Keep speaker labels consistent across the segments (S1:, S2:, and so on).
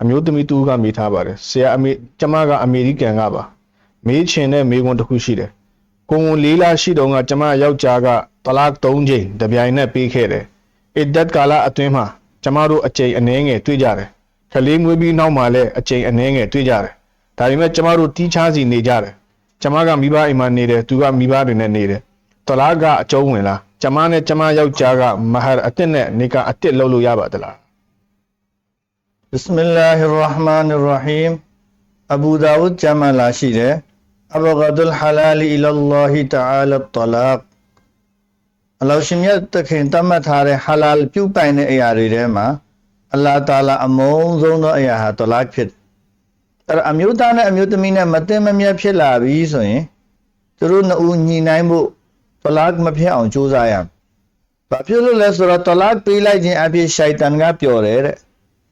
S1: အမျိုးသမီးတူကမေးထားပါတယ်ဆရာအမေကျမကအမေရိကန်ကပါမေးချင်တဲ့မေးခွန်းတစ်ခုရှိတယ်ကိုဝန်လေးလားရှိတုန်းကကျမယောက်ျားကတလား၃ချိန်တပြိုင်နက်ပေးခဲ့တယ်အစ်ဒတ်ကာလအတွင်းမှာကျမတို့အချိန်အနည်းငယ်တွေ့ကြတယ်ခလေးငွေပြီးနောက်မှာလည်းအချိန်အနည်းငယ်တွေ့ကြတယ်ဒါပေမဲ့ကျမတို့တီးခြားစီနေကြတယ်ကျမကမိဘအိမ်မှာနေတယ်သူကမိဘတွေနဲ့နေတယ်တလားကအကျုံးဝင်လားကျမနဲ့ကျမယောက်ျားကမဟာအတစ်နဲ့နေကအတစ်လုပ်လို့ရပါသလား
S2: بسم الله الرحمن الرحيم أبو داود جمع لاشيده أبغض الحلال إلى الله تعالى الطلاق အလောရှင်မြတ်တခင်တတ်မှတ်ထားတဲ့ဟာလာလ်ပြုပိုင်တဲ့အရာတွေထဲမှာအလ္လာဟ်တာလာအမုန်းဆုံးသောအရာဟာတလတ်ဖြစ်တယ်။အဲ့ဒါအမျိုးသားနဲ့အမျိုးသမီးနဲ့မတင်မမြတ်ဖြစ်လာပြီဆိုရင်သူတို့နှစ်ဦးညီနိုင်ဖို့တလတ်မဖြစ်အောင်ကြိုးစားရမယ်။ဘာဖြစ်လို့လဲဆိုတော့တလတ်ပေးလိုက်ခြင်းအဖြစ်ရှိုက်တန်ကပျော်တယ်တဲ့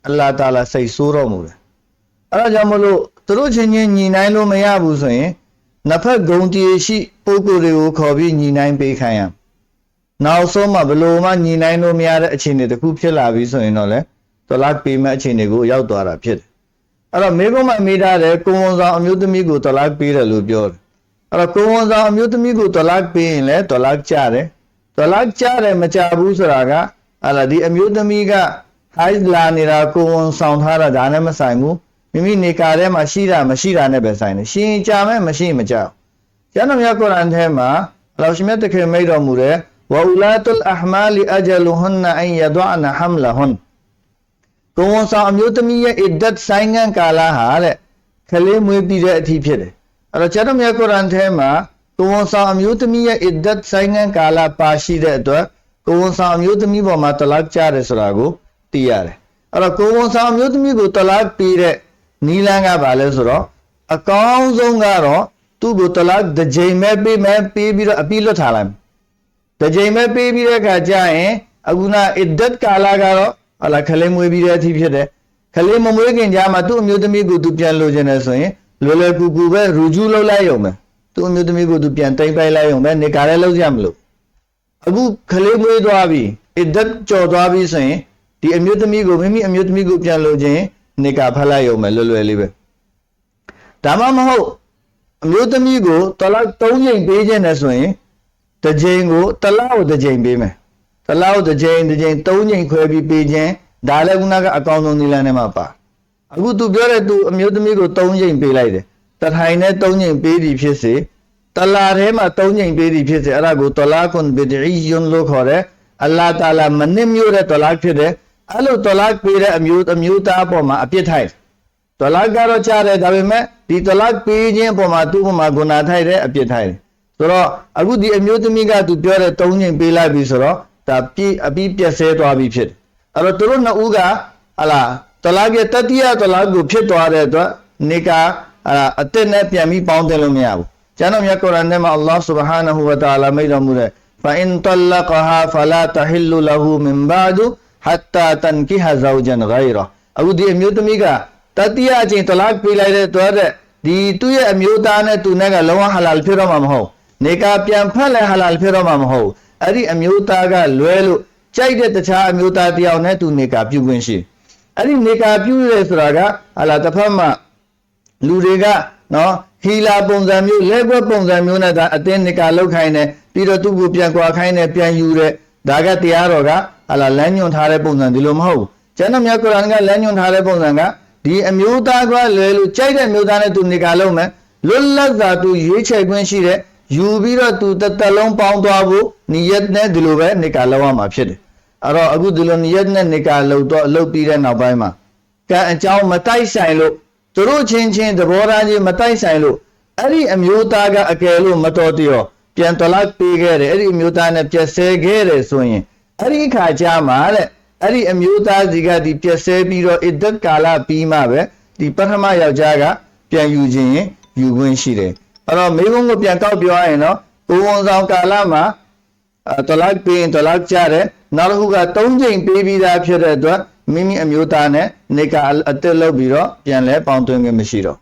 S2: အလ္လာဟ်တာလာစိတ်ဆိုးတော်မူတယ်။အဲ့ဒါကြောင့်မလို့သူတို့ချင်းချင်းညီနိုင်လို့မရဘူးဆိုရင်နှစ်ဖက်ဂုံတည်ရှိပုဂ္ဂိုလ်တွေကိုခေါ်ပြီးညီနိုင်ပေးခိုင်းရမယ်။နောက်ဆုံးမှဘလို့မှညီနိုင်လို့မရတဲ့အခြေအနေတစ်ခုဖြစ်လာပြီဆိုရင်တော့လေတလတ်ပေးမဲ့အခြေအနေကိုရောက်သွားတာဖြစ်တယ်။အဲ့တော့မိဘမမိထားတဲ့ကိုဝန်ဆောင်အမျိုးသမီးကိုတလတ်ပေးတယ်လို့ပြောတယ်။အဲ့တော့ကိုဝန်ဆောင်အမျိုးသမီးကိုတလတ်ပေးရင်လည်းတလတ်ကြတယ်။တလတ်ကြတယ်မကြဘူးဆိုတာကဟာလာဒီအမျိုးသမီးက ဟိုက်လာနေတာကိုဝန်ဆောင်ထားတာဒါနဲ့မဆိုင်ဘူး။မိမိနေကာထဲမှာရှိတာမရှိတာနဲ့ပဲဆိုင်တယ်။ရှင်ရင်ကြမဲ့မရှိရင်မကြဘူး။ကျမ်းတော်မြတ်ကုရ်အာန်ထဲမှာအလ္လာဟ်ရှင်မြတ်တခင်မိတ်တော်မူတဲ့ဝအူလာတုလ်အဟမာလီအဂျလူဟွန်နအန်ယဒအနဟမ်လဟွန်ကိုဝန်ဆောင်အမျိုးသမီးရဲ့အဒတ်ဆိုင်ငံကာလဟာတဲ့ခလေးမွေးပြီးတဲ့အထိဖြစ်တယ်အဲ့တော့ကျမ်းတော်မြတ်ကုရ်အာန်ထဲမှာကိုဝန်ဆောင်အမျိုးသမီးရဲ့အဒတ်ဆိုင်ငံကာလပါရှိတဲ့အတွက်ကိုဝန်ဆောင်အမျိုးသမီးပေါ်မှာတလတ်ကြတယ်ဆိုတာကို သိရတယ်အဲ့တော့ကိုဝန်ဆောင်အမျိုးသမီးကိုတလတ်ပြီးတဲ့နီလန်းကဘာလဲဆိုတော့အကောင်းဆုံးကတော့သူ့ကိုတလတ်တစ်ကြိမ်ပဲပေးမယ်ပေးပြီးတော့အပြီးလွတ်ထားလိုက်မယ်တကြိမ်ပဲပေးပြီးတဲ့အခါကျရင်အခုနအဒတ်ကာလာကတော့ဟလာခလေးမွေးပြီးတဲ့အထိဖြစ်တယ်ခလေးမမွေးခင်ကြာမှာသူ့အမျိုးသမီးကိုသူပြန်လိုချင်တယ်ဆိုရင်လွယ်လွယ်ကူကူပဲရူဂျူလောက်လိုက်ရုံပဲသူ့အမျိုးသမီးကိုသူပြန်တိမ့်ပိုက်လိုက်ရုံပဲနေကာလည်းလောက်ရမလို့အခုခလေးမွေးသွားပြီအဒတ်ကြော်သွားပြီဆိုရင် ဒီအမျိုးသမီးကိုမိမိအမျိုးသမီးကိုပြန်လိုချင်နေကာဖတ်လိုက်ရုံပဲလွယ်လွယ်လေးပဲဒါမှမဟုတ်အမျိုးသမီးကိုတလောက်၃ချိန်ပေးခြင်းနဲ့ဆိုရင်တစ်ကြိမ်ကိုတစ်လားကိုတစ်ကြိမ်ပေးမယ်တစ်လားကိုတစ်ကြိမ်တစ်ကြိမ်သုံးကြိမ်ခွဲပြီးပေးခြင်းဒါလည်းခုနကအကောင်းဆုံးနည်းလမ်းနဲ့မှာပါအခုသူပြောတဲ့သူအမျိုးသမီးကို၃ကြိမ်ပေးလိုက်တယ်တထိုင်နဲ့၃ကြိမ်ပေးသည်ဖြစ်စေတလားထဲမှာ၃ကြိမ်ပေးသည်ဖြစ်စေအဲ့ဒါကိုတလားကွန်ဘီဒီယွန်လို့ခေါ်တယ်အလ္လာဟ်တာလာမနစ်မြို့တဲ့တလားဖြစ်တယ် အဲ့လိုဒေါ်လာပေးတဲ့အမျိုးအမျိုးသားအပေါ်မှာအပြစ်ထိုက်ဒေါ်လာကတော့ကြားတယ်ဒါပေမဲ့ဒီဒေါ်လာပေးခြင်းအပေါ်မှာသူ့ဘုံမှာဂုဏထိုက်တဲ့အပြစ်ထိုက်တယ်ဆိုတော့အခုဒီအမျိုးသမီးကသူပြောတဲ့၃ချိန်ပေးလိုက်ပြီဆိုတော့ဒါပြအပြီးပြက်ဆဲသွားပြီဖြစ်တယ်အဲ့တော့သူတို့နှစ်ဦးကဟလာဒေါ်လာရဲ့တတိယဒေါ်လာကိုဖြစ်သွားတဲ့အတွက်နေကအစ်စ်နဲ့ပြန်ပြီးပေါင်းတယ်လို့မရဘူးကျမ်းတော်မြတ်ကုရ်အာန်ထဲမှာအလ္လာဟ်ဆုဘဟာနဟူဝတအာလာမိတ်တော်မူတဲ့ فإن طلقها فلا تحل له من بعد ဟတ်တာတန်ကီဟာဇောဂျန်ဂိုင်ရာအခုဒီအမျိုးသမီးကတတိယအကြိမ်တလားပေးလိုက်တဲ့တော့တဲ့ဒီသူ့ရဲ့အမျိုးသားနဲ့သူနဲ့ကလုံးဝဟလာလ်ဖြစ်တော့မှာမဟုတ်နေကပြန်ဖက်လဲဟလာလ်ဖြစ်တော့မှာမဟုတ်အဲ့ဒီအမျိုးသားကလွဲလို့ကြိုက်တဲ့တခြားအမျိုးသားတယောက်နဲ့သူနေကပြုခွင့်ရှိအဲ့ဒီနေကပြုရဲဆိုတာကဟလာတစ်ဖက်မှာလူတွေကနော်ဟီလာပုံစံမျိုးလက်ွက်ပုံစံမျိုးနဲ့ဒါအတင်းနေကလောက်ခိုင်းတယ်ပြီးတော့သူ့ကိုပြန်ကွာခိုင်းတယ်ပြန်ယူတယ်ဒါကတရားတော်က ဟလာလမ်းညွန်ထားတဲ့ပုံစံဒီလိုမဟုတ်ဘူးကျမ်းတော်မြတ်ကုရ်အာန်ကလမ်းညွန်ထားတဲ့ပုံစံကဒီအမျိုးသားကလွယ်လို့ကြိုက်တဲ့မျိုးသားနဲ့သူနေကာလုံးမယ်လွတ်လပ်စွာသူရွေးချယ်ခွင့်ရှိတဲ့ယူပြီးတော့သူတစ်သက်လုံးပေါင်းသွားဖို့နီယတ်နဲ့ဒီလိုပဲနေကာလောက်ရမှာဖြစ်တယ်အဲ့တော့အခုဒီလိုနီယတ်နဲ့နေကာလောက်တော့အလုပ်ပြီးတဲ့နောက်ပိုင်းမှာကံအကြောင်းမတိုက်ဆိုင်လို့သူတို့ချင်းချင်းသဘောထားချင်းမတိုက်ဆိုင်လို့အဲ့ဒီအမျိုးသားကအကယ်လို့မတော်တရောပြန်တလတ်ပေးခဲ့တယ်အဲ့ဒီအမျိုးသားနဲ့ပြက်ဆဲခဲ့တယ်ဆိုရင် အဲ့ဒီအခါကျမှတဲ့အဲ့ဒီအမျိုးသားစီကဒီပြက်ဆဲပြီးတော့အဒတ်ကာလပြီးမှပဲဒီပထမယောက်ျားကပြန်ယူခြင်းရင်ယူခွင့်ရှိတယ်အဲ့တော့မိဘုံကိုပြန်ကောက်ပြောရရင်တော့ကိုဝန်ဆောင်ကာလမှာအဲတလတ်ပေးရင်တလတ်ကြတယ်နောက်တစ်ခုက၃ချိန်ပေးပြီးသားဖြစ်တဲ့အတွက်မိမိအမျိုးသားနဲ့နေကအတက်လုပ်ပြီးတော့ပြန်လဲပေါင်းသွင်းခြင်းမရှိတော့